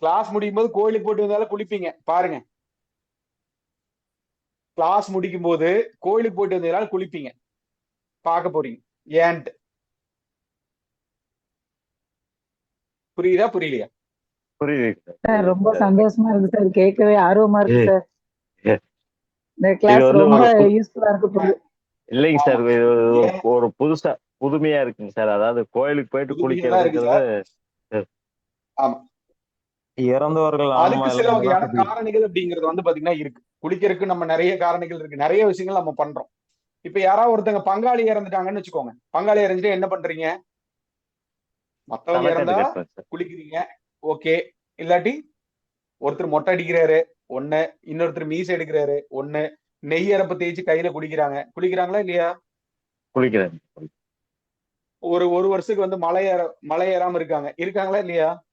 Class முடியும் போது கோயிலுக்கு போயிட்டு வந்தாலும் குளிப்பீங்க. பாருங்க. கிளாஸ் முடிக்கும் போது கோயிலுக்கு போயிட்டு வந்ததால குளிப்பீங்க. பார்க்க போறீங்க. ஏன்ட்டு புரியுதா? புரியலையா? புரியுது. சார் சார் ரொம்ப சந்தோஷமா இருக்கு சார். கேட்கவே ஆர்வமா இருக்கு சார். இந்த கிளாஸ் ரொம்ப யூஸ்ஃபுல்லா இருக்கு இல்லைங்க சார். இது ஒரு- புதுசா புதுமையா இருக்குங்க சார். அதாவது கோயிலுக்கு போயிட்டு குளிக்கிறதுங்கிறது ஆமா. இறந்தவர்கள் அதுக்கு சில வகையான காரணிகள் அப்படிங்கிறது வந்து பாத்தீங்கன்னா இருக்கு. குளிக்கிறதுக்கு நம்ம நிறைய காரணிகள் இருக்கு. நிறைய விஷயங்கள் நம்ம பண்றோம். இப்ப யாராவது ஒருத்தங்க பங்காளி இறந்துட்டாங்கன்னு வச்சுக்கோங்க. பங்காளி இறந்துட்டு என்ன பண்றீங்க? மத்தவங்க இறந்தா குளிக்கிறீங்க. ஓகே. இல்லாட்டி ஒருத்தர் மொட்டை அடிக்கிறாரு. ஒண்ணு இன்னொருத்தர் மீசை எடுக்கிறாரு. ஒண்ணு நெய் அரப்ப தேய்ச்சி கையில குடிக்கிறாங்க. குளிக்கிறாங்களா இல்லையா? குளிக்கிறேன். ஒரு ஒரு வருஷத்துக்கு வந்து மலை ஏற மலை ஏறாம இருக்காங்க. இருக்காங்களா இல்லையா?